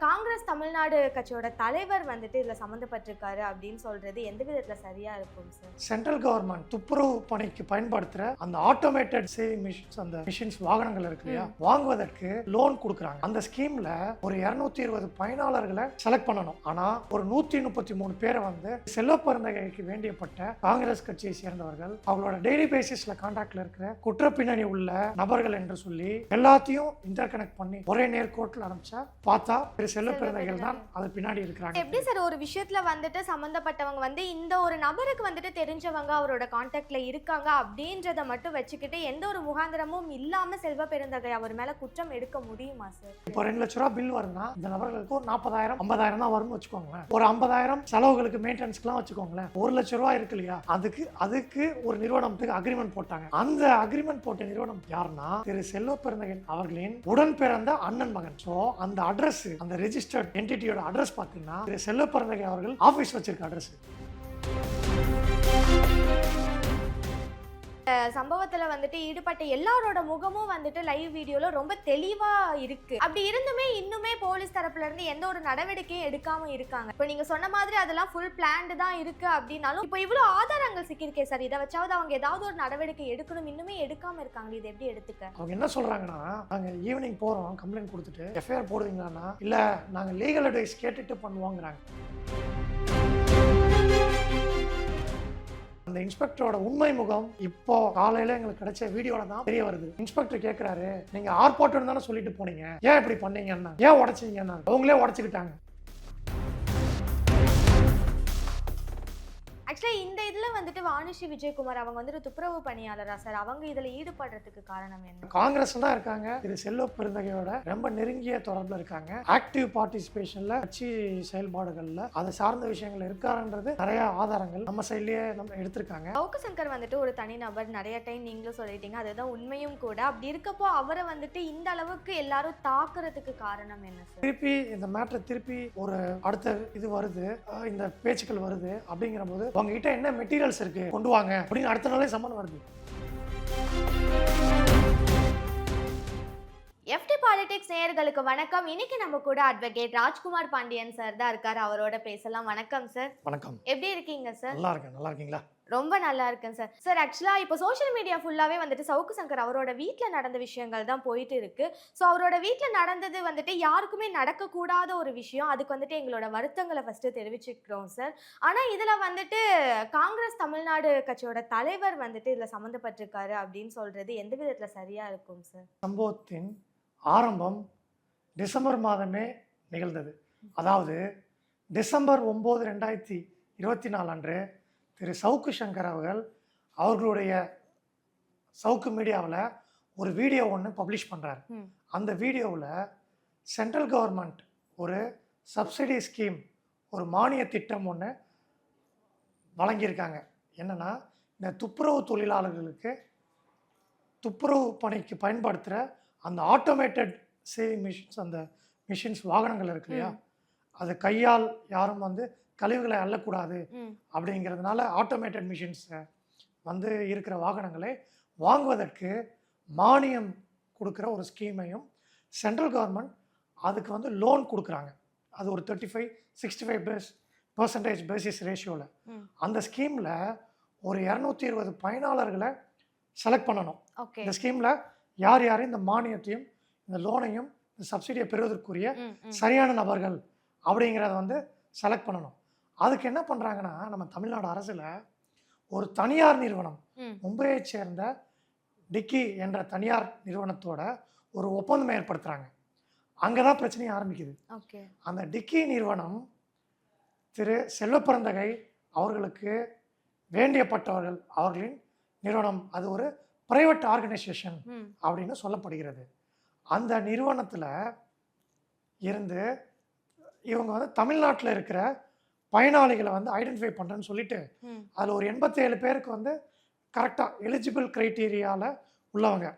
காங்கிரஸ் தமிழ்நாடு கட்சியோட தலைவர் வந்துட்டு இதுல சம்மந்தப்பட்டிருக்காரு அப்படின்னு சொல்றது எந்த விதத்துல சரியா இருக்கும் சார் சென்ட்ரல் கவர்மெண்ட் துப்புரவு பணிக்கு பயன்படுத்துற அந்த ஆட்டோமேட்டட் சேவிங் மிஷின்ஸ் அந்த மிஷின்ஸ் வாகனங்கள் இருக்கு இல்லையா? வாங்குவதற்கு லோன் கொடுக்குறாங்க. அந்த ஸ்கீம்ல ஒரு இருநூத்தி இருபது பயனாளர்களை செலக்ட் பண்ணணும். ஆனா ஒரு நூத்தி முப்பத்தி மூணு பேரை வந்து செல்வ பிறந்தகைக்கு வேண்டியப்பட்ட காங்கிரஸ் கட்சியை சேர்ந்தவர்கள் அவங்களோட டெய்லி பேசிஸ்ல கான்டாக்ட்ல இருக்கிற குற்ற பின்னணி உள்ள நபர்கள் என்று சொல்லி எல்லாத்தையும் இன்டர் கனெக்ட் பண்ணி ஒரே நேர்கோட்டில் அனுப்பிச்சா பார்த்தா பிறந்தகைகள் தான் அது பின்னாடி இருக்கிறாங்க. எப்படி சார் ஒரு விஷயத்துல வந்துட்டு சம்மந்தப்பட்டவங்க வந்து இந்த ஒரு நபருக்கு வந்துட்டு தெரிஞ்சவங்க அவரோட கான்டாக்ட்ல இருக்காங்க அப்படின்றத மட்டும் வச்சுக்கிட்டு எந்த ஒரு முகாந்திரமும் இல்லாம செல்வ பெருந்தகை அவர் மேல குற்றம் எடுக்க முடியுமா சார்? இப்போ ரெண்டு லட்ச ரூபா பில் வருதுன்னா இந்த நபர்களுக்கு ஒரு நாற்பதாயிரம் ஐம்பதாயிரம் தான் வரும்னு வச்சுக்கோங்களேன். ஒரு ஐம்பதாயிரம் செலவுகளுக்கு மெயின்டெனன்ஸ்க்குலாம் வச்சுக்கோங்களேன். ஒரு லட்ச ரூபா இருக்கு இல்லையா? அதுக்கு அதுக்கு ஒரு நிறுவனத்துக்கு அக்ரிமெண்ட் போட்டாங்க. அந்த அக்ரிமெண்ட் போட்ட நிறுவனம் யாருன்னா திரு செல்வ பிறந்தகன் அவர்களின் உடன் பிறந்த அண்ணன் மகன். ஸோ அந்த அட்ரஸ் அந்த ரெஜிஸ்டர்ட் என்டிட்டியோட அட்ரஸ் பார்த்தீங்கன்னா திரு செல்வ அவர்கள் ஆஃபீஸ் வச்சிருக்க அட்ரஸ் சம்பவத்துல வந்துட்டு ஈடுபட்ட எல்லாரோட முகமும் வந்துட்டு லைவ் வீடியோல ரொம்ப தெளிவா இருக்கு. அப்படி இருந்துமே இன்னுமே போலீஸ் தரப்புல இருந்து எந்த ஒரு நடவடிக்கையும் எடுக்காம இருக்காங்க. இப்போ நீங்க சொன்ன மாதிரி அதெல்லாம் ஃபுல் பிளான்டு தான் இருக்கு அப்படின்னாலும் இப்போ இவ்வளவு ஆதாரங்கள் சிக்கியிருக்கே சார் இதை வச்சாவது அவங்க ஏதாவது ஒரு நடவடிக்கை எடுக்கணும் இன்னுமே எடுக்காம இருக்காங்க இது எப்படி எடுத்துக்க? அவங்க என்ன சொல்றாங்கன்னா நாங்க ஈவினிங் போறோம் கம்ப்ளைண்ட் கொடுத்துட்டு எஃப்ஐஆர் போடுவீங்களான்னா இல்ல நாங்க லீகல் அட்வைஸ் கேட்டுட்டு பண்ணுவோங்கிறாங்க. அந்த இன்ஸ்பெக்டரோட உண்மை முகம் இப்போ காலையில எங்களுக்கு கிடைச்ச வீடியோல தான் தெரிய வருது. இன்ஸ்பெக்டர் கேக்குறாரு நீங்க ஆர்ப்பாட்டம் தானே சொல்லிட்டு போனீங்க. ஏன் இப்படி பண்ணீங்கன்னா? ஏன் உடைச்சீங்கன்னா? அவங்களே உடைச்சுக்கிட்டாங்க. ஆக்சுவலா இந்த இதுல வந்துட்டு வாணிஷி விஜயகுமார் அவங்க வந்துட்டு துப்புரவு பணியாளரா சார்? அவங்க இதுல ஈடுபடுறதுக்கு காரணம் என்ன? காங்கிரஸ் தான் இருக்காங்க. திரு செல்வ பெருந்தகையோட ரொம்ப நெருங்கிய தொடர்புல இருக்காங்க. ஆக்டிவ் பார்ட்டிசிபேஷன்ல கட்சி செயல்பாடுகள்ல அதை சார்ந்த விஷயங்கள் இருக்காருன்றது நிறைய ஆதாரங்கள் நம்ம சைட்லயே நம்ம எடுத்திருக்காங்க. சவுக்கு சங்கர் வந்துட்டு ஒரு தனிநபர் நிறைய டைம் நீங்களும் சொல்லிட்டீங்க. அதுதான் உண்மையும் கூட. அப்படி இருக்கப்போ அவரை வந்துட்டு இந்த அளவுக்கு எல்லாரும் தாக்குறதுக்கு காரணம் என்ன சார்? திருப்பி இந்த மேட்ரை திருப்பி ஒரு அடுத்த இது வருது. இந்த பேச்சுக்கள் வருது. அப்படிங்கிற போது உங்ககிட்ட என்ன மெட்டீரியல்ஸ் இருக்கு? கொண்டு வாங்க. அப்படின்னு அடுத்த நாளே சம்மன் வருது. பாலிடிக்ஸ் நேயர்களுக்கு வணக்கம். இன்னைக்கு நம்ம கூட அட்வொகேட் ராஜ்குமார் பாண்டியன் சார் தான் இருக்காரு. அவரோட பேசலாம். வணக்கம் சார் வணக்கம். எப்படி இருக்கீங்க சார் நல்லா இருக்கேன் நல்லா இருக்கீங்களா ரொம்ப நல்லா இருக்கேன் சார் சார் ஆக்சுவலாக இப்போ சோஷியல் மீடியா ஃபுல்லாகவே வந்துட்டு சவுக்கு சங்கர் அவரோட வீட்டில் நடந்த விஷயங்கள் தான் போயிட்டு இருக்கு. ஸோ அவரோட வீட்டில் நடந்தது வந்துட்டு யாருக்குமே நடக்கக்கூடாத ஒரு விஷயம். அதுக்கு வந்துட்டு எங்களோட வருத்தங்களை ஃபஸ்ட்டு தெரிவிச்சுக்கிறோம் சார் ஆனால் இதில் வந்துட்டு காங்கிரஸ் தமிழ்நாடு கட்சியோட தலைவர் வந்துட்டு இதில் சம்மந்தப்பட்டிருக்காரு அப்படின்னு சொல்கிறது எந்த விதத்தில் சரியாக இருக்கும் சார் சம்பவத்தின் ஆரம்பம் டிசம்பர் மாதமே நிகழ்ந்தது. அதாவது டிசம்பர் ஒம்பது ரெண்டாயிரத்தி இருபத்தி நாலு அன்று திரு சவுக்கு சங்கர் அவர்கள் அவர்களுடைய சவுக்கு மீடியாவில் ஒரு வீடியோ ஒன்று பப்ளிஷ் பண்ணுறாரு. அந்த வீடியோவில் சென்ட்ரல் கவர்மெண்ட் ஒரு சப்சிடி ஸ்கீம் ஒரு மானிய திட்டம் ஒன்று வழங்கியிருக்காங்க. என்னன்னா இந்த துப்புரவு தொழிலாளர்களுக்கு துப்புரவு பணிக்கு பயன்படுத்துகிற அந்த ஆட்டோமேட்டட் சேவிங் மிஷின்ஸ் அந்த மிஷின்ஸ் வாகனங்கள் இருக்கு இல்லையா. அது கையால் யாரும் வந்து கழிவுகளை அள்ளக்கூடாது அப்படிங்கிறதுனால ஆட்டோமேட்டட் மிஷின்ஸ் வந்து இருக்கிற வாகனங்களை வாங்குவதற்கு மானியம் கொடுக்குற ஒரு ஸ்கீமையும் சென்ட்ரல் கவர்மெண்ட் அதுக்கு வந்து லோன் கொடுக்குறாங்க. அது ஒரு thirty five sixty five base percentage basis ரேஷியோவில் அந்த ஸ்கீமில் ஒரு இரநூத்தி இருபது பயனாளர்களை செலக்ட் பண்ணணும். இந்த ஸ்கீமில் யார் யார் இந்த மானியத்தையும் இந்த லோனையும் இந்த சப்சிடியை பெறுவதற்குரிய சரியான நபர்கள் அப்படிங்கிறத வந்து செலக்ட் பண்ணணும். அதுக்கு என்ன பண்ணுறாங்கன்னா நம்ம தமிழ்நாடு அரசில் ஒரு தனியார் நிறுவனம் மும்பையைச் சேர்ந்த டிக்கி என்ற தனியார் நிறுவனத்தோட ஒரு ஒப்பந்தம் ஏற்படுத்துகிறாங்க அங்கே தான் பிரச்சனையே ஆரம்பிக்குது. அந்த டிக்கி நிறுவனம் திரு செல்வப்பிறந்தகை அவர்களுக்கு வேண்டியப்பட்டவர்கள் அவர்களின் நிறுவனம். அது ஒரு பிரைவேட் ஆர்கனைசேஷன் அப்படின்னு சொல்லப்படுகிறது. அந்த நிறுவனத்தில் இருந்து இவங்க வந்து தமிழ்நாட்டில் இருக்கிற பயனாளிகளை வந்து ஐடென்டிஃபை பண்ணுறேன்னு சொல்லிட்டு அதில் ஒரு எண்பத்தேழு பேருக்கு வந்து கரெக்டாக எலிஜிபிள் க்ரைட்டீரியாவில் உள்ளவங்க.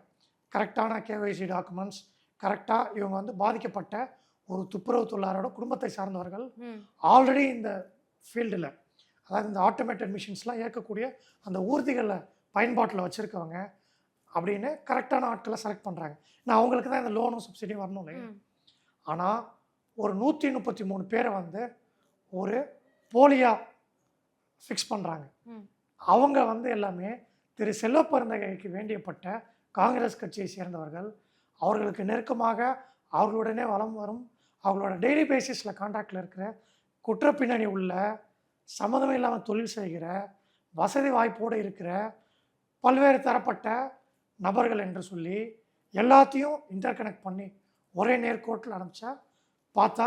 கரெக்டான கேஒய்சி டாக்குமெண்ட்ஸ் கரெக்டாக இவங்க வந்து பாதிக்கப்பட்ட ஒரு துப்புரவு தொழிலாளரோட குடும்பத்தை சார்ந்தவர்கள் ஆல்ரெடி இந்த ஃபீல்டில் அதாவது இந்த ஆட்டோமேட்டட் மிஷின்ஸ்லாம் இயக்கக்கூடிய அந்த ஊர்திகளை பயன்பாட்டில் வச்சுருக்கவங்க அப்படின்னு கரெக்டான ஆட்களை செலக்ட் பண்ணுறாங்க நான் அவங்களுக்கு தான் இந்த லோனும் சப்சிடியும் வரணும் இல்லையா? ஆனால் ஒரு நூற்றி முப்பத்தி மூணு பேரை வந்து ஒரு போலியாக ஃபிக்ஸ் பண்ணுறாங்க. அவங்க வந்து எல்லாமே திரு செல்வப்பெருந்தகைக்கு வேண்டியப்பட்ட காங்கிரஸ் கட்சியை சேர்ந்தவர்கள். அவர்களுக்கு நெருக்கமாக அவர்களுடனே வலம் வரும். அவங்களோட டெய்லி பேசிஸில் காண்டாக்டில் இருக்கிற குற்ற பின்னணி உள்ள சம்மதம் இல்லாமல் தொழில் செய்கிற வசதி வாய்ப்போடு இருக்கிற பல்வேறு தரப்பட்ட நபர்கள் என்று சொல்லி எல்லாத்தையும் இன்டர் கனெக்ட் பண்ணி ஒரே நேர்கோட்டில் அனுப்பிச்சா பார்த்தா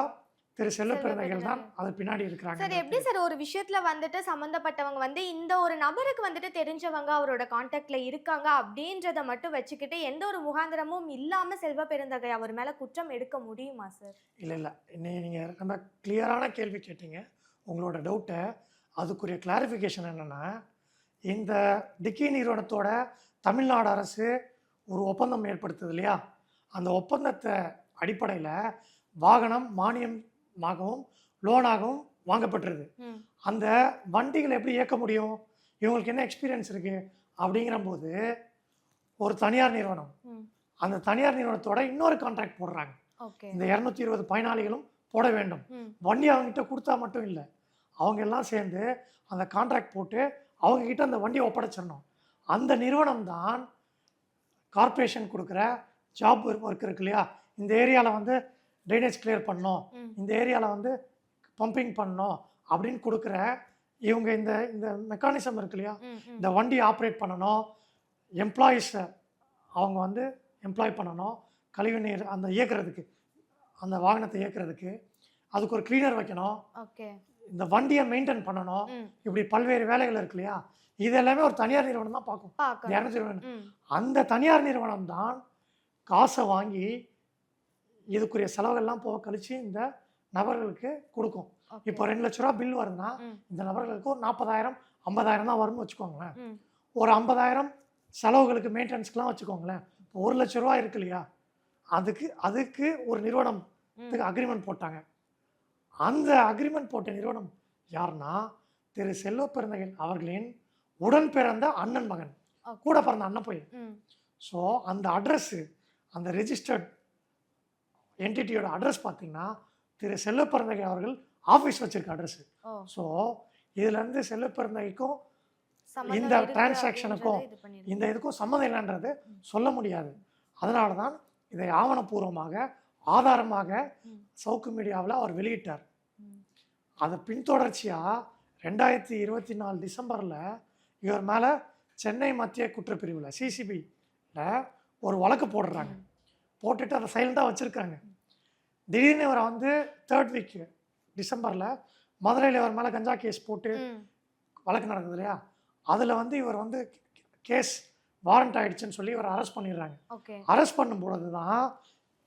திரு செல்வப்பெருந்தகைகள் தான் அது பின்னாடி இருக்கிறாங்க சார் எப்படி சார் ஒரு விஷயத்துல வந்துட்டு சம்மந்தப்பட்டவங்க வந்து இந்த ஒரு நபருக்கு வந்துட்டு தெரிஞ்சவங்க அவரோட காண்டாக்ட்ல இருக்காங்க அப்படின்றத மட்டும் வச்சுக்கிட்டு எந்த ஒரு முகாந்திரமும் இல்லாம செல்வ பெருந்தகை அவர் மேல குற்றம் எடுக்க முடியுமா சார்? இல்லை இல்லை. நீங்கள் ரொம்ப கிளியரான கேள்வி கேட்டீங்க. உங்களோட டவுட்டை அதுக்குரிய கிளாரிஃபிகேஷன் என்னென்னா இந்த டிக்கி நிறுவனத்தோட தமிழ்நாடு அரசு ஒரு ஒப்பந்தம் ஏற்படுத்துது இல்லையா? அந்த ஒப்பந்தத்தை அடிப்படையில் வாகனம் மானியமாகவும் லோனாகவும் வாங்கப்பட்டிருது. அந்த வண்டிகளை எப்படி இயக்க முடியும்? இவங்களுக்கு என்ன எக்ஸ்பீரியன்ஸ் இருக்குது அப்படிங்கிறபோது ஒரு தனியார் நிறுவனம். அந்த தனியார் நிறுவனத்தோட இன்னொரு கான்ட்ராக்ட் போடுறாங்க. இந்த இரநூத்தி இருபது பயனாளிகளும் போட வேண்டும். வண்டி அவங்ககிட்ட கொடுத்தா மட்டும் இல்லை அவங்க எல்லாம் சேர்ந்து அந்த கான்ட்ராக்ட் போட்டு அவங்க கிட்ட அந்த வண்டியை ஒப்படைச்சிடணும். அந்த நிறுவனம் தான் கார்ப்பரேஷன் கொடுக்குற ஜாப் ஒர்க் இருக்கு இல்லையா? இந்த ஏரியாவில் வந்து ட்ரைனேஜ் கிளியர் பண்ணணும். ம். இந்த ஏரியாவில் வந்து பம்பிங் பண்ணணும் அப்படின்னு கொடுக்குற இவங்க இந்த இந்த மெக்கானிசம் இருக்கு இல்லையா. இந்த வண்டி ஆப்ரேட் பண்ணணும். எம்ப்ளாயீஸை அவங்க வந்து எம்ப்ளாய் பண்ணணும். கழிவு நீர் அந்த இயக்குறதுக்கு அந்த வாகனத்தை இயக்குறதுக்கு. அதுக்கு ஒரு க்ளீனர் வைக்கணும். இந்த வண்டியை மெயின்டைன் பண்ணணும். இப்படி பல்வேறு வேலைகள் இருக்கு இல்லையா இது எல்லாமே ஒரு தனியார் நிறுவனம் தான் பார்க்கும் இரநூத்தி இருபது. அந்த தனியார் நிறுவனம் தான் காசை வாங்கி இதுக்குரிய செலவுகள்லாம் போக கழிச்சு இந்த நபர்களுக்கு கொடுக்கும். இப்போ ரெண்டு லட்ச ரூபா பில் வருதுன்னா. இந்த நபர்களுக்கு ஒரு நாற்பதாயிரம் ஐம்பதாயிரம் தான் வரும்னு வச்சுக்கோங்களேன். ஒரு ஐம்பதாயிரம் செலவுகளுக்கு மெயின்டெனன்ஸ்க்குலாம் வச்சுக்கோங்களேன் இப்போ ஒரு லட்ச ரூபா இருக்கு இல்லையா அதுக்கு அதுக்கு ஒரு நிறுவனத்துக்கு ம். அக்ரிமெண்ட் போட்டாங்க அந்த அக்ரிமெண்ட் போட்ட நிறுவனம் யாருன்னா திரு செல்வ பெருந்தகன் அவர்களின் உடன் பிறந்த அண்ணன் மகன். கூட பிறந்த அண்ணன் பையன். ஸோ அந்த அட்ரஸ்ஸு அந்த ரெஜிஸ்டர்ட் என்டிட்டியோட அட்ரஸ் பார்த்தீங்கன்னா திரு செல்வ பெருந்தகை அவர்கள் ஆஃபீஸ் வச்சிருக்க அட்ரஸ் ஸோ இதுலேருந்து செல்வ பெருந்தகைக்கும் சம்மந்தம் இந்த பண்ணிருக்கு. இந்த இதுக்கும் சம்மந்தம் இல்லைன்றது சொல்ல முடியாது அதனால தான் இதை ஆவணப்பூர்வமாக ஆதாரமாக. சவுக்கு மீடியாவில் அவர் வெளியிட்டார். அதை பின்தொடர்ச்சியாக ரெண்டாயிரத்தி இருபத்தி நாலு டிசம்பரில் இவர் மேலே சென்னை மத்திய குற்றப்பிரிவில் சிசிபியில் ஒரு வழக்கு போடுறாங்க. போட்டுட்டு அதை சைலண்டாக வச்சுருக்காங்க திடீர்னு இவரை வந்து தேர்ட் வீக் டிசம்பரில் மதுரையில் இவர் மேலே கஞ்சா கேஸ் போட்டு. வழக்கு நடக்குது இல்லையா அதில் வந்து இவர் வந்து கேஸ் வாரண்ட் ஆயிடுச்சுன்னு சொல்லி இவர் அரெஸ்ட் பண்ணிடுறாங்க அரெஸ்ட் பண்ணும் பொழுது தான்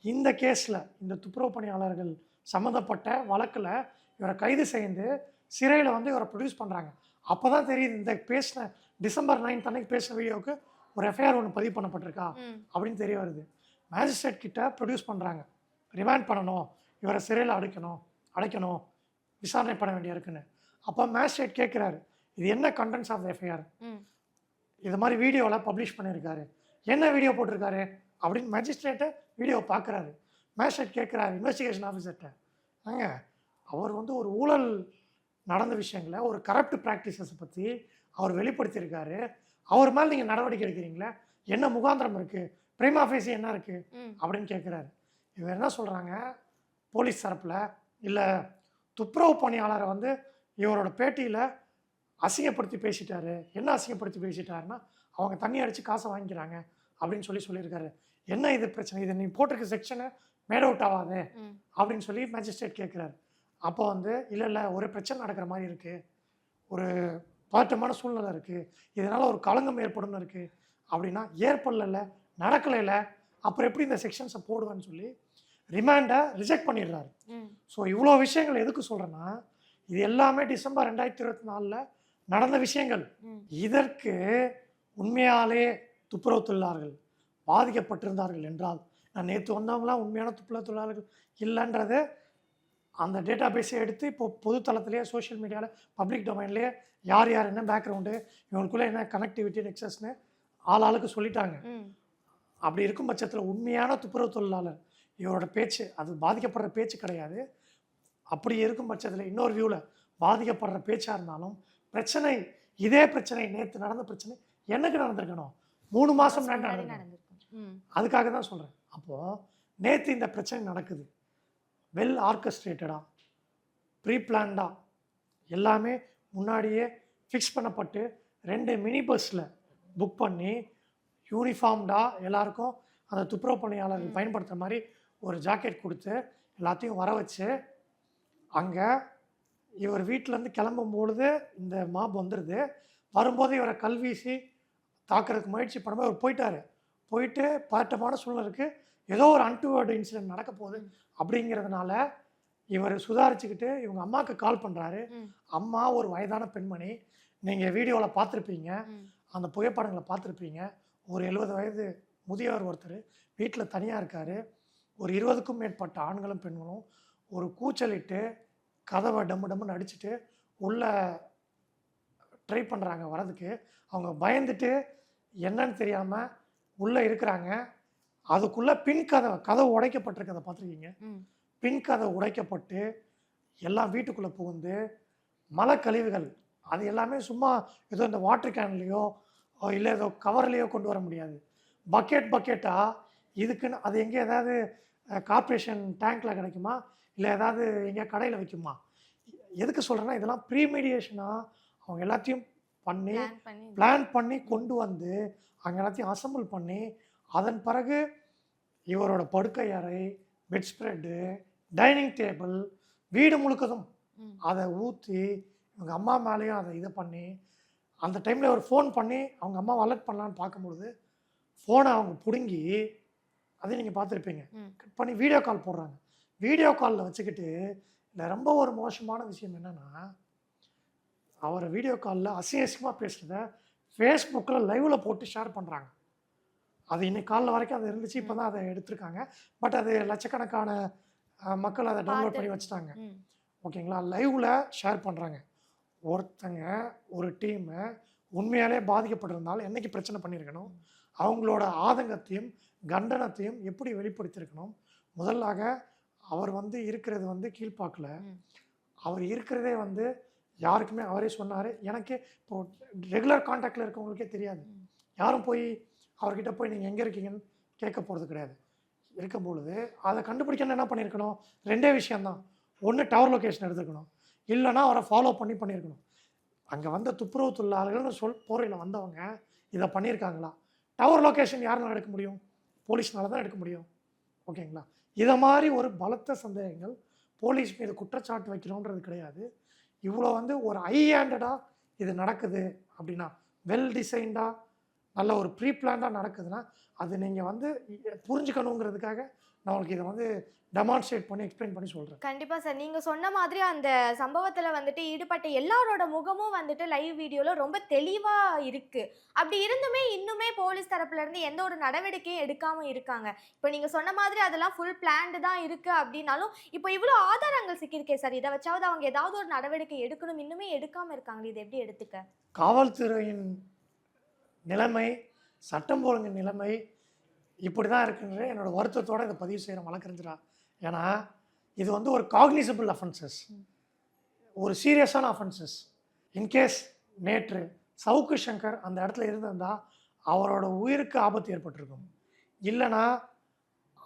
இந்த கேஸில் இந்த துப்புரவு பணியாளர்கள் சம்மந்தப்பட்ட வழக்கில் இவரை கைது செய்து சிறையில் வந்து இவரை ப்ரொடியூஸ் பண்ணுறாங்க அப்போ தான் தெரியுது இந்த பேசின டிசம்பர் நைன்த் அன்னைக்கு பேசின வீடியோவுக்கு ஒரு எஃப்ஐஆர் ஒன்று பதிவு பண்ணப்பட்டிருக்கா. அப்படின்னு தெரிய வருது. மேஜிஸ்ட்ரேட் கிட்ட ப்ரொடியூஸ் பண்ணுறாங்க ரிமாண்ட் பண்ணணும். இவரை சிறையில் அடைக்கணும். அடைக்கணும். விசாரணை பண்ண வேண்டிய இருக்குன்னு அப்போ மேஜிஸ்ட்ரேட் கேட்குறாரு இது என்ன கண்டென்ட்ஸ் ஆஃப் எஃப்ஐஆர். இது மாதிரி வீடியோவில் பப்ளிஷ் பண்ணியிருக்காரு. என்ன வீடியோ போட்டிருக்காரு? அப்படின்னு மேஜிஸ்ட்ரேட்டை வீடியோ பார்க்குறாரு. மேஜிஸ்ட்ரேட் கேட்குறாரு இன்வெஸ்டிகேஷன் ஆஃபீஸர்கிட்ட ஏங்க அவர் வந்து ஒரு ஊழல் நடந்த விஷயங்களை ஒரு கரப்ட் ப்ராக்டிசஸை பற்றி அவர் வெளிப்படுத்தியிருக்காரு. அவர் மேலே நீங்கள் நடவடிக்கை எடுக்கிறீங்களே? என்ன முகாந்திரம் இருக்குது பிரேமா ஃபேசி என்ன இருக்குது. அப்படின்னு கேட்குறாரு. இவர் என்ன சொல்கிறாங்க போலீஸ் தரப்பில் இல்லை துப்புரவு பணியாளரை வந்து இவரோட பேட்டியில் அசிங்கப்படுத்தி பேசிட்டாரு. என்ன அசிங்கப்படுத்தி பேசிட்டாருன்னா அவங்க தண்ணி அடித்து காசை வாங்கிக்கிறாங்க அப்படின்னு சொல்லி சொல்லியிருக்காரு. என்ன இது பிரச்சனை? இது நீ போட்டிருக்க செக்ஷனை மேட் அவுட் ஆகாது. அப்படின்னு சொல்லி மேஜிஸ்ட்ரேட் கேட்குறாரு. அப்போ வந்து இல்லை இல்லை ஒரு பிரச்சனை நடக்கிற மாதிரி இருக்குது ஒரு பதட்டமான சூழ்நிலை இருக்குது இதனால் ஒரு களங்கம் ஏற்படும்னு இருக்குது அப்படின்னா ஏற்படல நடக்கலைல அப்புறம் எப்படி இந்த செக்ஷன்ஸை போடுவேன்னு சொல்லி ரிமாண்டை ரிஜெக்ட் பண்ணிடுறாரு. ஸோ இவ்வளோ விஷயங்கள் எதுக்கு சொல்கிறேன்னா இது எல்லாமே டிசம்பர் ரெண்டாயிரத்தி இருபத்தி நாலில் நடந்த விஷயங்கள். இதற்கு உண்மையாலே துப்புரவு தொழிலாளர்கள் பாதிக்கப்பட்டிருந்தார்கள் என்றால் நான் நேற்று வந்தவங்களாம் உண்மையான துப்புரவு தொழிலாளர்கள் இல்லைன்றது அந்த டேட்டா பேஸை எடுத்து இப்போ பொது தளத்திலேயே சோஷியல் மீடியாவில் பப்ளிக் டொமைன்லேயே யார் யார் என்ன பேக்ரவுண்டு இவங்களுக்குள்ளே என்ன கனெக்டிவிட்டி நெக்ஸஸ்னு ஆள் ஆளுக்கு சொல்லிட்டாங்க. அப்படி இருக்கும் பட்சத்தில் உண்மையான துப்புரவு தொழிலாளர் இவரோட பேச்சு அது பாதிக்கப்படுற பேச்சு கிடையாது. அப்படி இருக்கும் பட்சத்தில் இன்னொரு வியூவில் பாதிக்கப்படுற பேச்சாக இருந்தாலும் பிரச்சனை இதே பிரச்சனை நேற்று நடந்த பிரச்சனை என்னைக்கு நடந்திருக்கணும்? மூணு மாதம் நடந்திருக்கணும். அதுக்காக தான் சொல்கிறேன் அப்போது நேற்று இந்த பிரச்சனை நடக்குது. வெல் ஆர்கஸ்ட்ரேட்டடாக ப்ரீ பிளான்டாக எல்லாமே முன்னாடியே ஃபிக்ஸ் பண்ணப்பட்டு ரெண்டு மினி பஸ்ஸில் புக் பண்ணி யூனிஃபார்ம்டாக எல்லாருக்கும் அந்த துப்புரவு பணியாளர்கள். பயன்படுத்துகிற மாதிரி ஒரு ஜாக்கெட் கொடுத்து எல்லாத்தையும் வர வச்சு அங்கே இவர் வீட்டிலேருந்து கிளம்பும் பொழுது இந்த மாப் வந்துடுது வரும்போது இவரை கல்வீசி தாக்குறதுக்கு முயற்சி பண்ணும்போது அவர் போயிட்டாரு. போயிட்டு பதட்டமான சூழ்நிலை இருக்குது ஏதோ ஒரு அன்டுவர்டு இன்சிடென்ட் நடக்க போகுது. அப்படிங்கிறதுனால இவர் சுதாரிச்சுக்கிட்டு இவங்க அம்மாவுக்கு கால் பண்ணுறாரு. அம்மா ஒரு வயதான பெண்மணி. நீங்கள் வீடியோவில் பார்த்துருப்பீங்க. அந்த புகைப்படங்களை பார்த்துருப்பீங்க. ஒரு எழுபது வயது முதியவர் ஒருத்தர். வீட்டில் தனியாக இருக்கார். ஒரு இருபதுக்கும் மேற்பட்ட ஆண்களும் பெண்களும் ஒரு கூச்சலிட்டு கதவை டம்மு டம்முன்னு அடிச்சுட்டு உள்ளே ட்ரை பண்ணுறாங்க வரதுக்கு அவங்க பயந்துட்டு என்னன்னு தெரியாமல் உள்ளே இருக்கிறாங்க. அதுக்குள்ளே பின் கதவை கதவு உடைக்கப்பட்டிருக்கதை பார்த்துருக்கீங்க. பின் கதவு உடைக்கப்பட்டு எல்லாம் வீட்டுக்குள்ளே புகுந்து மலை கழிவுகள் அது எல்லாமே சும்மா ஏதோ இந்த வாட்டர் கேன்லேயோ இல்லை ஏதோ கவர்லேயோ கொண்டு வர முடியாது. பக்கெட் பக்கெட்டாக இதுக்குன்னு அது எங்கே ஏதாவது கார்ப்பரேஷன் டேங்க்கில் கிடைக்குமா? இல்லை ஏதாவது எங்கேயா கடையில் வைக்குமா? எதுக்கு சொல்கிறேன்னா இதெல்லாம் ப்ரீமீடியேஷனாக அவங்க எல்லாத்தையும் பண்ணி பிளான் பண்ணி கொண்டு வந்து அங்கே எல்லாத்தையும் அசம்பிள் பண்ணி அதன் பிறகு இவரோட படுக்கை அறை பெட் ஸ்ப்ரெட்டு டைனிங் டேபிள் வீடு முழுக்கதும் அதை ஊற்றி இவங்க அம்மா மேலேயும் அதை இது பண்ணி அந்த டைமில் ஒரு ஃபோன் பண்ணி அவங்க அம்மா அலர்ட் பண்ணலான்னு பார்க்கும்பொழுது ஃபோனை அவங்க பிடுங்கி அதையும் நீங்கள் பார்த்துருப்பீங்க. கட் பண்ணி வீடியோ கால் போடுறாங்க. வீடியோ காலில் வச்சுக்கிட்டு இதில் ரொம்ப ஒரு மோசமான விஷயம் என்னென்னா அவரை வீடியோ காலில் அசிங்கமாக பேசுகிறத ஃபேஸ்புக்கில் லைவில் போட்டு ஷேர் பண்ணுறாங்க அது இன்னைக்கு காலைல வரைக்கும் அது இருந்துச்சு இப்போ தான் அதை எடுத்திருக்காங்க. பட் அது லட்சக்கணக்கான மக்கள் அதை டவுன்லோட் பண்ணி வச்சுட்டாங்க. ஓகேங்களா? லைவில் ஷேர் பண்ணுறாங்க ஒருத்தங்க ஒரு டீமு உண்மையாலே பாதிக்கப்பட்டிருந்தாலும் என்னைக்கு பிரச்சனை பண்ணியிருக்கணும்? அவங்களோட ஆதங்கத்தையும் கண்டனத்தையும் எப்படி வெளிப்படுத்தியிருக்கணும்? முதலாக அவர் வந்து இருக்கிறது வந்து கீழ்ப்பாக்கில். அவர் இருக்கிறதே வந்து யாருக்குமே அவரே சொன்னார். எனக்கே இப்போ ரெகுலர் காண்டாக்டில் இருக்கவங்களுக்கே தெரியாது. யாரும் போய் அவர்கிட்ட போய் நீங்கள் எங்கே இருக்கீங்கன்னு கேட்க போகிறது கிடையாது. இருக்கும் பொழுது அதை கண்டுபிடிக்கணும் என்ன பண்ணியிருக்கணும்? ரெண்டே விஷயம்தான் ஒன்று டவர் லொகேஷன் எடுத்துக்கணும் இல்லைன்னா அவரை ஃபாலோ பண்ணி பண்ணியிருக்கணும். அங்கே வந்த துப்புரவு தொழிலாளர்கள்னு சொல் போரையில் வந்தவங்க இதை பண்ணியிருக்காங்களா? டவர் லொகேஷன் யாருனால எடுக்க முடியும்? போலீஸ்னால தான் எடுக்க முடியும். ஓகேங்களா? இதை மாதிரி ஒரு பலத்த சந்தேகங்கள் போலீஸ் மீது குற்றச்சாட்டு வைக்கணுன்றது கிடையாது. இவ்வளோ வந்து ஒரு ஹை ஹேண்டடாக இது நடக்குது அப்படின்னா வெல் டிசைன்டாக நல்ல ஒரு ப்ரீ பிளான்டாக நடக்குதுன்னா அது நீங்கள் வந்து புரிஞ்சுக்கணுங்கிறதுக்காக நான் உங்களுக்கு இதை வந்து டெமான்ஸ்ட்ரேட் பண்ணி எக்ஸ்பிளைன் பண்ணி சொல்கிறேன் கண்டிப்பா சார். நீங்க சொன்ன மாதிரி அந்த சம்பவத்துல வந்துட்டு ஈடுபட்ட எல்லாரோட முகமும் வந்துட்டு லைவ் வீடியோல ரொம்ப தெளிவா இருக்கு. அப்படி இருந்துமே இன்னுமே போலீஸ் தரப்புல இருந்து எந்த ஒரு நடவடிக்கையும் எடுக்காம இருக்காங்க. இப்போ நீங்க சொன்ன மாதிரி அதெல்லாம் ஃபுல் பிளான்டு தான் இருக்கு அப்படின்னாலும் இப்போ இவ்வளோ ஆதாரங்கள் சிக்கியிருக்கே சார். இதை வச்சாவது அவங்க ஏதாவது ஒரு நடவடிக்கை எடுக்கணும் இன்னுமே எடுக்காம இருக்காங்க இது எப்படி எடுத்துக்க? காவல்துறையின் நிலைமை சட்டம் ஒழுங்கு நிலைமை இப்படி தான் இருக்குன்ற என்னோட வருத்தத்தோட இதை பதிவு செய்கிறேன் வழக்கறிஞரா ஏன்னா இது வந்து ஒரு காக்னிசபிள் அஃபென்சஸ் ஒரு சீரியஸான அஃபென்சஸ் இன்கேஸ் நேற்று சவுக்கு சங்கர் அந்த இடத்துல இருந்திருந்தா அவரோட உயிருக்கு ஆபத்து ஏற்பட்டிருக்கும். இல்லைன்னா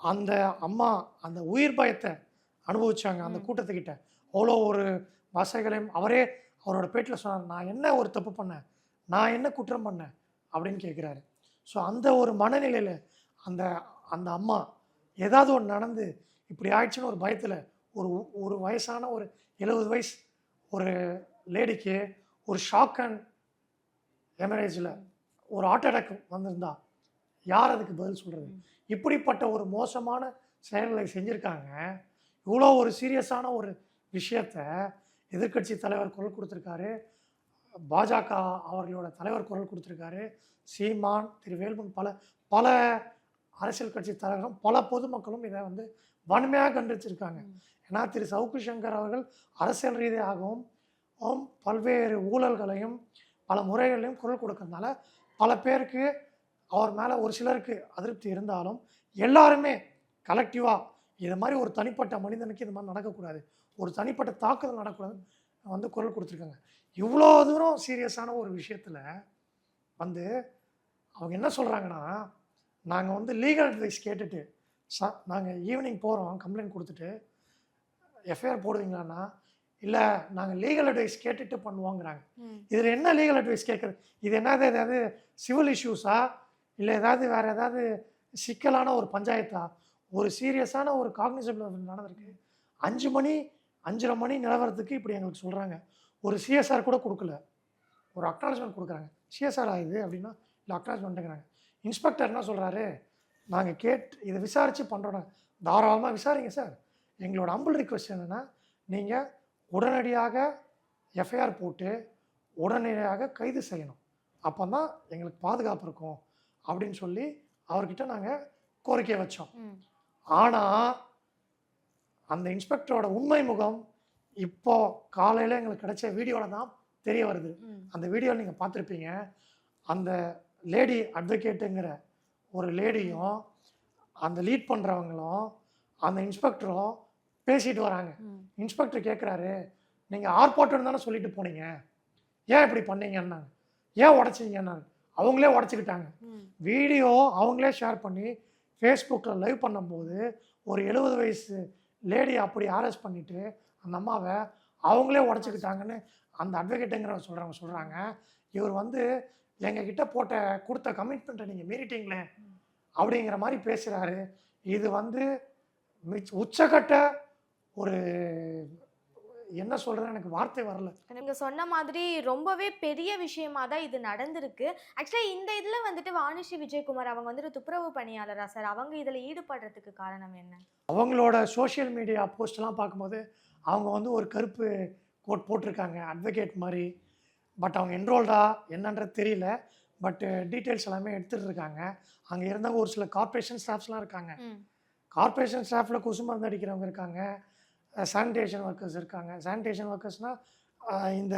அந்த அம்மா அந்த உயிர் பயத்தை அனுபவிச்சாங்க அந்த. கூட்டத்துக்கிட்ட. அவ்வளோ ஒரு வசைகளையும் அவரே அவரோட பேட்டில் சொன்னார் நான் என்ன ஒரு தப்பு பண்ணேன்? நான் என்ன குற்றம் பண்ணேன்? அப்படின்னு கேட்குறாரு. ஸோ அந்த ஒரு மனநிலையில் அந்த அந்த அம்மா ஏதாவது ஒன்று நடந்து இப்படி ஆயிடுச்சுன்னு ஒரு பயத்தில் ஒரு ஒரு வயசான ஒரு எழுபது வயசு ஒரு லேடிக்கு ஒரு ஷாக் அண்ட் எமரேஜில் ஒரு ஹார்ட் அட்டாக் வந்திருந்தா யார் அதுக்கு பதில் சொல்கிறது. இப்படிப்பட்ட ஒரு மோசமான செயல்களை செஞ்சுருக்காங்க. இவ்வளோ ஒரு சீரியஸான ஒரு விஷயத்த எதிர்க்கட்சி தலைவர் குரல் கொடுத்துருக்காரு. பாஜக அவர்களோட தலைவர் குரல் கொடுத்துருக்காரு. சீமான் திரு வேல்முன் பல பல அரசியல் கட்சி தலைவர்களும் பல பொதுமக்களும் இதை வந்து வன்மையாக கண்டிச்சிருக்காங்க. ஏன்னா திரு சவுக்கு சங்கர் அவர்கள் அரசியல் ரீதியாகவும் பல்வேறு ஊழல்களையும் பல முறைகளையும் குரல் கொடுக்கறதுனால பல பேருக்கு அவர் மேலே ஒரு சிலருக்கு அதிருப்தி இருந்தாலும் எல்லாருமே கலெக்டிவாக இது மாதிரி ஒரு தனிப்பட்ட மனிதனுக்கு இது மாதிரி நடக்கக்கூடாது. ஒரு தனிப்பட்ட தாக்குதல் நடக்கக்கூடாது வந்து குரல் கொடுத்துருக்காங்க. இவ்வளோ தூரம் சீரியஸான ஒரு விஷயத்தில் வந்து அவங்க என்ன சொல்கிறாங்கன்னா நாங்கள் வந்து லீகல் அட்வைஸ் கேட்டுட்டு ச நாங்கள் ஈவினிங் போகிறோம் கம்ப்ளைண்ட் கொடுத்துட்டு எஃப்ஐஆர் போடுவீங்களான்னா இல்லை நாங்கள் லீகல் அட்வைஸ் கேட்டுட்டு பண்ணுவோங்கிறாங்க. இதில் என்ன லீகல் அட்வைஸ் கேட்குறது? இது என்னது ஏதாவது சிவில் இஷ்யூஸா இல்லை ஏதாவது வேறு ஏதாவது சிக்கலான ஒரு பஞ்சாயத்தா? ஒரு சீரியஸான ஒரு காக்னிசபிள் நடந்திருக்கு. அஞ்சு மணி அஞ்சரை மணி நிலவரத்துக்கு இப்படி எங்களுக்கு சொல்கிறாங்க ஒரு சிஎஸ்ஆர் கூட கொடுக்கல. ஒரு அக்னாலஜ்மெண்ட் கொடுக்குறாங்க. சிஎஸ்ஆர் ஆகுது அப்படின்னா இல்லை அக்னாலஜ்மெண்ட்டுங்கிறாங்க இன்ஸ்பெக்டர் என்ன சொல்கிறாரு நாங்கள் கேட் இதை விசாரித்து பண்ணுறோம் தாராளமாக விசாரிங்க சார். எங்களோட அம்பிள் ரிக்வெஸ்ட் என்னென்னா நீங்கள் உடனடியாக எஃப்ஐஆர் போட்டு உடனடியாக கைது செய்யணும். அப்போ தான் எங்களுக்கு பாதுகாப்பு இருக்கும் அப்படின்னு சொல்லி அவர்கிட்ட நாங்கள் கோரிக்கை வச்சோம். ஆனால் அந்த இன்ஸ்பெக்டரோட உண்மை முகம் இப்போ காலையில் எங்களுக்கு கிடைச்ச வீடியோவில் தான் தெரிய வருது. அந்த வீடியோவில் நீங்கள் பார்த்துருப்பீங்க. அந்த லேடி அட்வொகேட்டுங்கிற ஒரு லேடியும் அந்த லீட் பண்ணுறவங்களும் அந்த இன்ஸ்பெக்டரும் பேசிட்டு வராங்க. இன்ஸ்பெக்டர் கேட்குறாரு நீங்கள் ஆர்ப்பாட்டம் தானே சொல்லிட்டு போனீங்க. ஏன் இப்படி பண்ணீங்கன்னாங்க? ஏன் உடச்சிங்கன்னாங்க? அவங்களே உடச்சிக்கிட்டாங்க. வீடியோ அவங்களே ஷேர் பண்ணி ஃபேஸ்புக்கில் லைவ் பண்ணும்போது ஒரு எழுபது வயசு லேடி அப்படி அரெஸ்ட் பண்ணிட்டு அந்த அம்மாவை அவங்களே உடச்சிக்கிட்டாங்கன்னு அந்த அட்வொகேட்டுங்கிற சொல்கிறவங்க சொல்கிறாங்க இவர் வந்து எங்ககிட்ட போட்ட கொடுத்த கமிட்மெண்ட்டை நீங்கள் மீறிட்டீங்களே? அப்படிங்கிற மாதிரி பேசுகிறாரு இது வந்து மிச் உச்சக்கட்ட ஒரு என்ன சொல்கிறது எனக்கு வார்த்தை வரல. நீங்க சொன்ன மாதிரி ரொம்பவே பெரிய விஷயமா தான் இது நடந்திருக்கு. ஆக்சுவலா இந்த இதுல வந்துட்டு வாணிஸ்ரீ விஜயகுமார் அவங்க வந்துட்டு துப்புரவு பணியாளரா சார்? அவங்க இதுல ஈடுபடுறதுக்கு காரணம் என்ன? அவங்களோட சோஷியல் மீடியா போஸ்ட்லாம் பார்க்கும்போது அவங்க வந்து ஒரு கருப்பு கோட் போட்டிருக்காங்க அட்வொகேட் மாதிரி. பட் அவங்க என்ரோல்டா என்னன்றது தெரியல. பட் டீட்டெயில்ஸ் எல்லாமே எடுத்துகிட்டு இருக்காங்க. அங்கே இருந்தவங்க ஒரு சில கார்ப்பரேஷன் ஸ்டாஃப்ஸ்லாம் இருக்காங்க. ம். கார்ப்பரேஷன் ஸ்டாஃபில் கொசு மருந்து அடிக்கிறவங்க இருக்காங்க. சானிடேஷன் ஒர்க்கர்ஸ் இருக்காங்க. சானிடேஷன் ஒர்க்கர்ஸ்னால் இந்த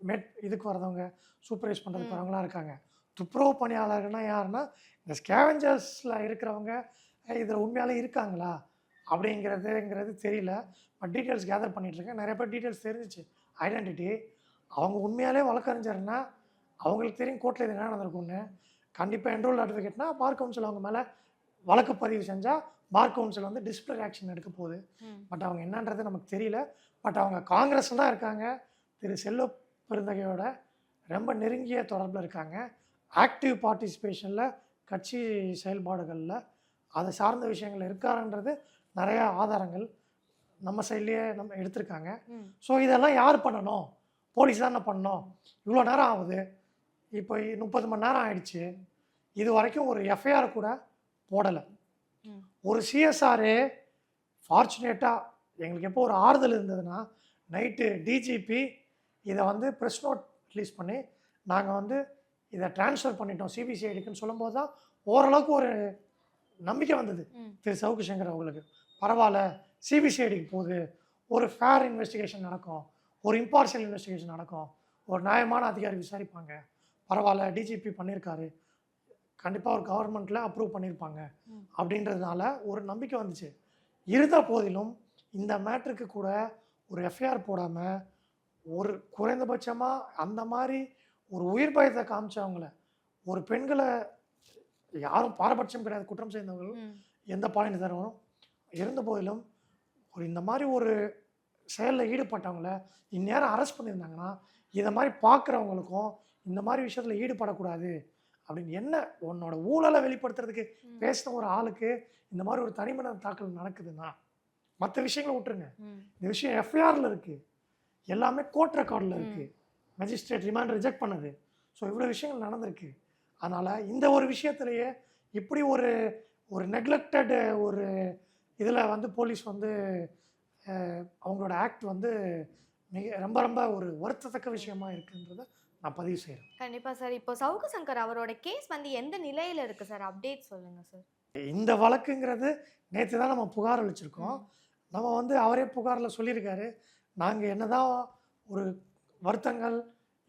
மெட் இதுக்கு வரதவங்க சூப்பர்வைஸ் பண்ணுறதுக்கு. வரவங்களாம் இருக்காங்க. துப்புரவு பணியாளர்கள்னா யாருன்னா இந்த ஸ்கேவெஞ்சர்ஸில் இருக்கிறவங்க இதில் உண்மையாலே இருக்காங்களா? அப்படிங்கிறதுங்கிறது தெரியல. பட் டீட்டெயில்ஸ் கேதர் பண்ணிட்டு இருக்கேன். நிறைய பேர் டீட்டெயில்ஸ் தெரிஞ்சிச்சு. ஐடென்டிட்டி அவங்க உண்மையாலே வழக்கறிஞர்னா அவங்களுக்கு தெரியும் கோர்ட்டில் இது என்ன நடந்திருக்கும்னு. கண்டிப்பாக என்ரோல் அட்வொகேட்னா பார் கவுன்சில் அவங்க மேலே வழக்கு பதிவு செஞ்சால் பார் கவுன்சில் வந்து டிஸ்பிளினரி ஆக்ஷன் எடுக்க போகுது. பட் அவங்க என்னன்றது நமக்கு தெரியல. பட் அவங்க காங்கிரஸில் தான் இருக்காங்க. திரு செல்வ பெருந்தகையோட ரொம்ப நெருங்கிய தொடர்பில் இருக்காங்க. ஆக்டிவ் பார்ட்டிசிபேஷனில் கட்சி செயல்பாடுகளில் அதை சார்ந்த விஷயங்கள் இருக்காருன்றது நிறைய ஆதாரங்கள் நம்ம சைட்லேயே நம்ம எடுத்திருக்காங்க. ஸோ இதெல்லாம் யார் பண்ணணும்? போலீஸ் தானே பண்ணணும் இவ்வளோ நேரம் ஆகுது. இப்போ முப்பது மணி நேரம் ஆயிடுச்சு. இது வரைக்கும் ஒரு எஃப்ஐஆர் கூட போடலை. ஒரு சிஎஸ்ஆரு ஃபார்ச்சுனேட்டாக எங்களுக்கு எப்போ ஒரு ஆறுதல் இருந்ததுன்னா நைட்டு டிஜிபி இதை வந்து ப்ரெஸ் நோட் ரிலீஸ் பண்ணி நாங்கள் வந்து இதை ட்ரான்ஸ்ஃபர் பண்ணிட்டோம் சிபிசிஐடிக்குன்னு சொல்லும்போது தான் ஓரளவுக்கு ஒரு நம்பிக்கை வந்தது. திரு சவுக்கு சங்கர் அவங்களுக்கு. பரவாயில்ல சிபிசிஐடிக்கு போகுது. ஒரு ஃபேர் இன்வெஸ்டிகேஷன் நடக்கும். ஒரு இம்பார்ஷியல் இன்வெஸ்டிகேஷன் நடக்கும். ஒரு நியாயமான அதிகாரி விசாரிப்பாங்க. பரவாயில்ல டிஜிபி பண்ணியிருக்காரு. கண்டிப்பாக ஒரு கவர்மெண்ட்டில் அப்ரூவ் பண்ணியிருப்பாங்க. அப்படின்றதுனால ஒரு நம்பிக்கை வந்துச்சு. இருந்த போதிலும் இந்த மேட்ருக்கு கூட ஒரு எஃப்ஐஆர் போடாமல் ஒரு குறைந்தபட்சமாக அந்த மாதிரி ஒரு உயிர் பயத்தை காமிச்சவங்கள ஒரு பெண்களை யாரும் பாரபட்சம் கிடையாது குற்றம் செய்தவர்கள். எந்த பாயிண்ட் தரணும் இருந்த போதிலும் ஒரு இந்த மாதிரி ஒரு செயலில் ஈடுபட்டவங்கள இந்நேரம் அரெஸ்ட் பண்ணியிருந்தாங்கன்னா இதை மாதிரி பார்க்குறவங்களுக்கும் இந்த மாதிரி விஷயத்தில் ஈடுபடக்கூடாது அப்படின்னு என்ன உன்னோட ஊழலை வெளிப்படுத்துறதுக்கு. பேசின ஒரு ஆளுக்கு இந்த மாதிரி ஒரு தனிமனித தாக்கல் நடக்குதுன்னா மற்ற விஷயங்களை விட்டுருங்க. இந்த விஷயம் எஃப்ஐஆரில் இருக்குது எல்லாமே கோர்ட் ரெக்கார்டில். இருக்குது மேஜிஸ்ட்ரேட் ரிமாண்ட் ரிஜெக்ட் பண்ணுது ஸோ இவ்வளோ விஷயங்கள் நடந்திருக்கு அதனால் இந்த ஒரு விஷயத்துலையே இப்படி ஒரு ஒரு நெக்லெக்டட் ஒரு இதில் வந்து போலீஸ் வந்து அவங்களோட ஆக்ட் வந்து மிக ரொம்ப ரொம்ப ஒரு வருத்தத்தக்க விஷயமா இருக்குன்றதை நான் பதிவு செய்கிறேன் கண்டிப்பா சார். இப்போ சவுக்கு சங்கர் அவரோட கேஸ் வந்து எந்த நிலையில இருக்கு சார்? அப்டேட் சொல்லுங்க சார். இந்த வழக்குங்கிறது நேற்று தான் நம்ம புகார் அளிச்சிருக்கோம். நம்ம வந்து அவரே புகாரில் சொல்லியிருக்காரு. நாங்கள் என்னதான் ஒரு வருத்தங்கள்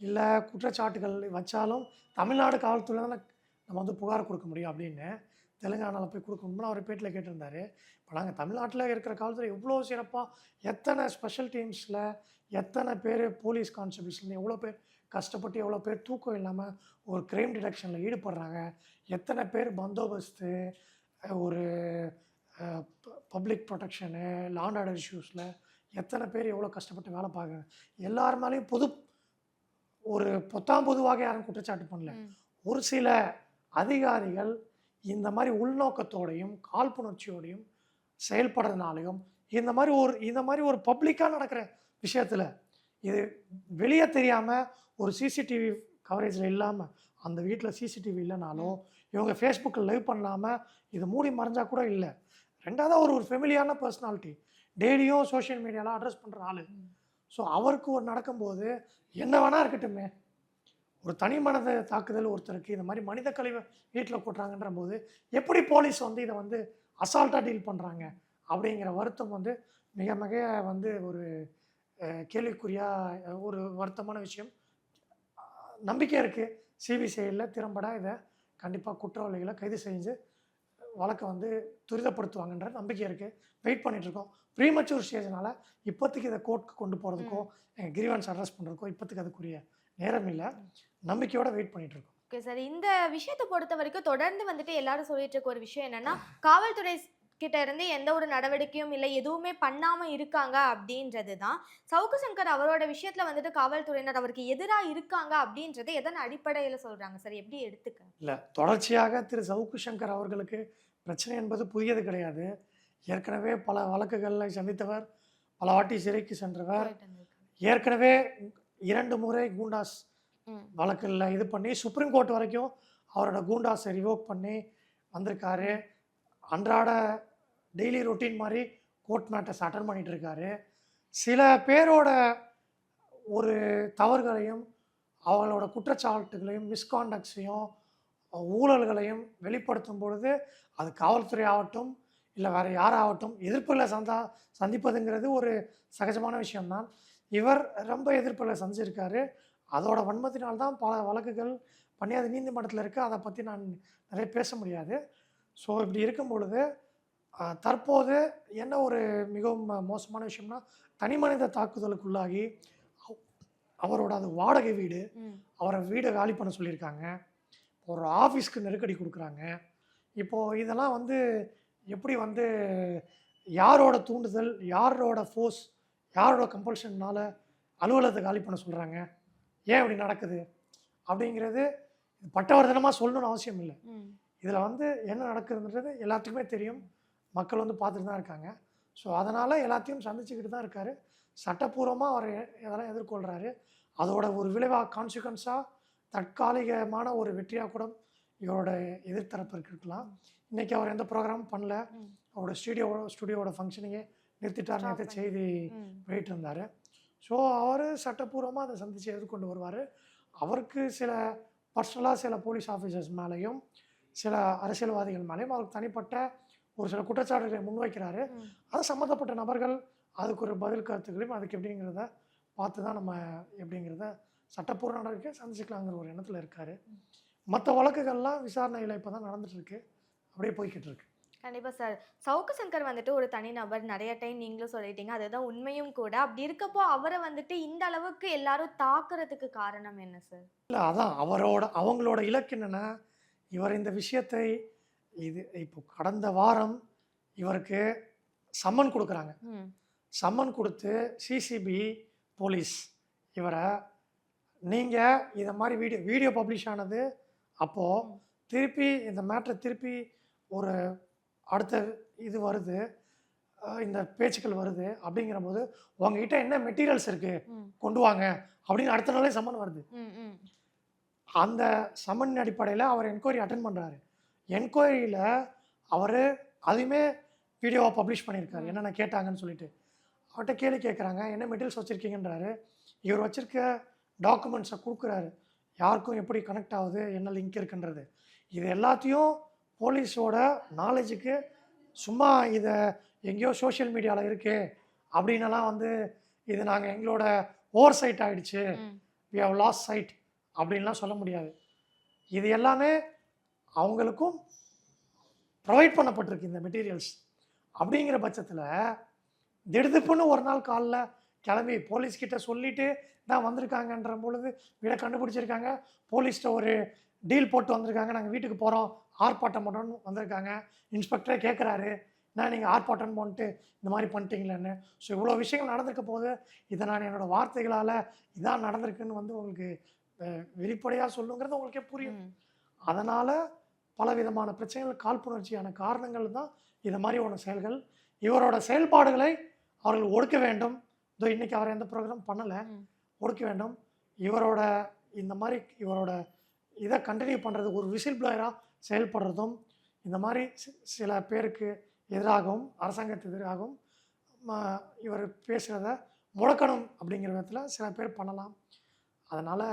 இல்லை குற்றச்சாட்டுகள் வச்சாலும் தமிழ்நாடு காவல்துறை தான் நம்ம வந்து புகார் கொடுக்க முடியும் அப்படின்னு தெலுங்கானாவில் போய் கொடுக்கணும்னு அவர் பேட்டில் கேட்டிருந்தாரு. இப்போ நாங்கள் தமிழ்நாட்டில் இருக்கிற காலத்தில் எவ்வளோ சிறப்பாக எத்தனை ஸ்பெஷல் டீம்ஸில் எத்தனை பேர் போலீஸ் கான்ஸ்டபிள்ஸ்லேருந்து எவ்வளோ பேர் கஷ்டப்பட்டு எவ்வளோ பேர் தூக்கம் இல்லாமல் ஒரு கிரைம் டிடெக்ஷனில் ஈடுபடுறாங்க. எத்தனை பேர் பந்தோபஸ்து ஒரு public protection law and order இஷ்யூஸில் எத்தனை பேர் எவ்வளோ கஷ்டப்பட்டு வேலை பார்க்குறாங்க. எல்லார் மேலேயும் பொது ஒரு பொத்தாம் பொதுவாக யாரும் குற்றச்சாட்டு பண்ணல. ஒரு சில அதிகாரிகள் இந்த மாதிரி உள்நோக்கத்தோடையும் காழ்ப்புணர்ச்சியோடையும் செயல்படுறதுனாலையும் இந்த மாதிரி ஒரு இந்த மாதிரி ஒரு பப்ளிக்காக நடக்கிற விஷயத்தில் இது வெளியே தெரியாமல் ஒரு சிசிடிவி கவரேஜில் இல்லாமல் அந்த வீட்டில் சிசிடிவி இல்லைனாலும் இவங்க ஃபேஸ்புக்கில் லைவ் பண்ணாமல் இது மூடி மறைஞ்சா கூட இல்லை. ரெண்டாவது அவர் ஒரு ஃபெமிலியான பர்சனாலிட்டி டெய்லியும் சோஷியல் மீடியாவில் அட்ரஸ் பண்ணுற ஆள். ஸோ அவருக்கு ஒரு நடக்கும்போது என்ன வேணா இருக்கட்டுமே. ஒரு தனி மனத தாக்குதல் ஒருத்தருக்கு இந்த மாதிரி மனித கழிவை வீட்டில் கூட்டுறாங்கன்ற போது எப்படி போலீஸ் வந்து இதை வந்து அசால்ட்டாக டீல் பண்ணுறாங்க அப்படிங்கிற வருத்தம் வந்து மிக மிக வந்து ஒரு அஹ், கேள்விக்குறியா அஹ், ஒரு வருத்தமான விஷயம். நம்பிக்கை இருக்குது சிபிசிஐயில் திறம்பட இதை கண்டிப்பாக குற்றவாளிகளை கைது செஞ்சு வழக்கை வந்து துரிதப்படுத்துவாங்கன்ற நம்பிக்கை இருக்குது வெயிட் பண்ணிட்டு இருக்கோம். ப்ரீமச்சூர் ஸ்டேஜ்னால இப்போதைக்கு இதை கோர்ட்டுக்கு கொண்டு போகிறதுக்கோ கிரீவன்ஸ் அட்ரஸ் பண்ணுறதுக்கோ இப்போதைக்கு அதுக்குரிய நேரம் இல்லை நம்பிக்கையோட வெயிட் பண்ணிட்டு இருக்கோம் ஓகே சார் இந்த விஷயத்தை பொறுத்த வரைக்கும் தொடர்ந்து வந்துட்டு எல்லாரும் சொல்லிட்டு இருக்க ஒரு விஷயம் என்னன்னா காவல்துறை கிட்ட இருந்து எந்த ஒரு நடவடிக்கையும் இல்லை எதுவுமே பண்ணாம இருக்காங்க அப்படின்றது தான் சவுக்கு சங்கர் அவரோட விஷயத்துல வந்துட்டு காவல்துறையினர் அவருக்கு எதிராக இருக்காங்க அப்படின்றது எதன் அடிப்படையில சொல்றாங்க சார் எப்படி எடுத்துக்க? இல்லை தொடர்ச்சியாக திரு சவுக்கு சங்கர் அவர்களுக்கு பிரச்சனை என்பது புதியது கிடையாது. ஏற்கனவே பல வழக்குகளை சந்தித்தவர் பல வாட்டி சிறைக்கு சென்றவர். ஏற்கனவே இரண்டு முறை கூண்டாஸ். வழக்கில் இது பண்ணி சுப்ரீம் கோர்ட் வரைக்கும் அவரோட கூண்டாஸை ரிவோக் பண்ணி வந்திருக்காரு. அன்றாட டெய்லி ரொட்டீன் மாதிரி கோர்ட் மேட்டர்ஸ் அட்டன் பண்ணிட்டு இருக்காரு. சில பேரோட ஒரு தவறுகளையும் அவங்களோட குற்றச்சாட்டுகளையும் மிஸ்காண்டக்ட்ஸையும் ஊழல்களையும் வெளிப்படுத்தும் பொழுது அது காவல்துறை ஆகட்டும் இல்லை வேறு யாராகட்டும் எதிர்ப்புகளை சந்தா சந்திப்பதுங்கிறது ஒரு சகஜமான விஷயம்தான். இவர் ரொம்ப எதிர்ப்புகளை சந்திச்சிருக்காரு. அதோட வன்மத்தினால்தான் பல வழக்குகள் பண்ணி அது நீதிமன்றத்தில் இருக்குது அதை பற்றி நான் நிறைய பேச முடியாது. ஸோ இப்படி இருக்கும் பொழுது தற்போது என்ன ஒரு மிகவும் மோசமான விஷயம்னா தனி மனித தாக்குதலுக்குள்ளாகி அவ- அவரோட அது வாடகை வீடு. அவரை வீடை காலி பண்ண சொல்லியிருக்காங்க. ஒரு ஆஃபீஸ்க்கு நெருக்கடி கொடுக்குறாங்க. இப்போது இதெல்லாம் வந்து எப்படி வந்து யாரோட தூண்டுதல் யாரோட ஃபோர்ஸ் யாரோட கம்பல்ஷன்னால அலுவலகத்தை காலி பண்ண சொல்கிறாங்க ஏன் இப்படி நடக்குது? அப்படிங்கிறது பட்டவர்தனமாக சொல்லணும்னு அவசியம் இல்லை. இதில் வந்து என்ன நடக்குதுன்றது எல்லாத்துக்குமே தெரியும். மக்கள் வந்து பார்த்துட்டு தான் இருக்காங்க. ஸோ அதனால் எல்லாத்தையும் சந்திச்சுக்கிட்டு தான் இருக்காரு. சட்டப்பூர்வமாக அவர் இதெல்லாம் எதிர்கொள்கிறாரு அதோட ஒரு விளைவாக கான்சிக்வன்ஸாக தற்காலிகமான ஒரு வெற்றியாக கூட இவரோட எதிர்த்தரப்பு இருக்கலாம். இன்றைக்கி அவர் எந்த ப்ரோக்ராமும் பண்ணல. அவரோட ஸ்டுடியோவோட ஸ்டுடியோவோட ஃபங்க்ஷனிங்கே நிறுத்திட்டார் Stop நேற்று பண்ணி. செய்தி. போயிட்டு இருந்தார் ஸோ அவர் சட்டப்பூர்வமாக அதை சந்தித்து எதிர்கொண்டு வருவார். அவருக்கு சில பர்சனலாக சில போலீஸ் ஆஃபீஸர்ஸ் மேலேயும் சில அரசியல்வாதிகள் மேலேயும் அவருக்கு தனிப்பட்ட ஒரு சில குற்றச்சாட்டுகளை முன்வைக்கிறாரு. அது சம்மந்தப்பட்ட நபர்கள் அதுக்கு ஒரு பதில் கருத்துக்களையும் அதுக்கு எப்படிங்கிறத பார்த்து தான் நம்ம எப்படிங்கிறத சட்டப்பூர்வ நடவடிக்கை சந்திச்சுக்கலாங்கிற ஒரு எண்ணத்தில் இருக்கார். மற்ற வழக்குகள்லாம் விசாரணையில் இப்போ தான் நடந்துட்டுருக்கு அப்படியே போய்கிட்டு இருக்கு. கண்டிப்பா சார். சவுக்கு சங்கர் வந்துட்டு ஒரு தனிநபர் நிறைய டைம் நீங்களும் சொல்லிட்டீங்க. அதுதான் உண்மையும் கூட. அப்படி இருக்கப்போ அவரை வந்துட்டு இந்த அளவுக்கு எல்லாரும் தாக்குறதுக்கு காரணம் என்ன சார்? இல்லை அதான் அவரோட அவங்களோட இலக்கு என்னென்னா இவர் இந்த விஷயத்தை இது இப்போ கடந்த வாரம் இவருக்கு சம்மன் கொடுக்குறாங்க. சம்மன் கொடுத்து சிசிபி போலீஸ் இவரை நீங்கள் இதை மாதிரி வீடியோ வீடியோ பப்ளிஷ் ஆனது அப்போது. திருப்பி இந்த மேட்ரை திருப்பி ஒரு அடுத்த இது வருது இந்த பேச்சுக்கள் வருது அப்படிங்கிற போது உங்ககிட்ட என்ன மெட்டீரியல்ஸ் இருக்குது ம். கொண்டு வாங்க அப்படின்னு அடுத்த நாளே சம்மன் வருது. அந்த சம்மன் அடிப்படையில் அவர் என்கொயரி அட்டன் பண்ணுறாரு என்கொயரியில் அவர் அதையுமே வீடியோவாக பப்ளிஷ் பண்ணியிருக்காரு. என்னென்ன கேட்டாங்கன்னு சொல்லிட்டு. அவர்கிட்ட கேள்வி கேட்குறாங்க என்ன மெட்டீரியல்ஸ் வச்சுருக்கீங்கன்றாரு. இவர் வச்சிருக்க டாக்குமெண்ட்ஸை கொடுக்குறாரு. யாருக்கும் எப்படி கனெக்ட் ஆகுது? என்ன லிங்க் இருக்குன்றது? இது எல்லாத்தையும் போலீஸோட நாலேஜுக்கு சும்மா இதை எங்கேயோ சோஷியல் மீடியாவில் இருக்கு அப்படின்னலாம் வந்து இது நாங்கள் எங்களோட ஓவர் சைட் ஆயிடுச்சு. ம். வி ஹவ் லாஸ் சைட் அப்படின்லாம் சொல்ல முடியாது. இது எல்லாமே அவங்களுக்கும் ப்ரொவைட் பண்ணப்பட்டிருக்கு இந்த மெட்டீரியல்ஸ் அப்படிங்கிற பட்சத்தில் திடுதிப்புன்னு ஒரு நாள் காலைல கிளம்பி போலீஸ் கிட்ட சொல்லிட்டு தான் வந்திருக்காங்கன்ற பொழுது வீடை கண்டுபிடிச்சிருக்காங்க. போலீஸ்கிட்ட ஒரு டீல் போட்டு வந்திருக்காங்க. நாங்கள் வீட்டுக்கு போகிறோம் ஆர்ப்பாட்டம் பண்ணுறோன்னு வந்திருக்காங்க. இன்ஸ்பெக்டரே கேட்குறாரு நான் நீங்கள் ஆர்ப்பாட்டம் பண்ணிட்டு இந்த மாதிரி பண்ணிட்டீங்களேன்னு. ஸோ இவ்வளோ விஷயங்கள் நடந்திருக்க போது இதை நான் என்னோடய வார்த்தைகளால் இதான் நடந்திருக்குன்னு வந்து உங்களுக்கு வெளிப்படையாக சொல்லுங்கிறது உங்களுக்கே புரியும். அதனால் பல விதமான பிரச்சனைகள் காழ்ப்புணர்ச்சியான காரணங்கள் தான் இது மாதிரி ஒன்று செயல்கள். இவரோட செயல்பாடுகளை அவர்கள் ஒடுக்க வேண்டும். இதோ இன்னைக்கு அவர் எந்த ப்ரோக்ராம் பண்ணலை. ஒடுக்க வேண்டும். இவரோட இந்த மாதிரி இவரோட இதை கண்டினியூ பண்ணுறது ஒரு விசில் பிளேயராக செயல்படுறதும் இந்த மாதிரி சில பேருக்கு எதிராகவும் அரசாங்கத்துக்கு எதிராகவும் இவர் பேசுகிறத முடக்கணும் அப்படிங்கிற விதத்தில் சில பேர் பண்ணலாம். அதனால்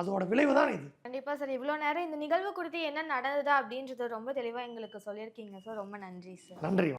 அதோட விளைவு தான் இது. கண்டிப்பா சார். இவ்வளோ நேரம் இந்த நிகழ்வு குறித்து என்ன நடந்தது அப்படின்றது ரொம்ப தெளிவா எங்களுக்கு சொல்லியிருக்கீங்க. சார் ரொம்ப நன்றி சார். நன்றி.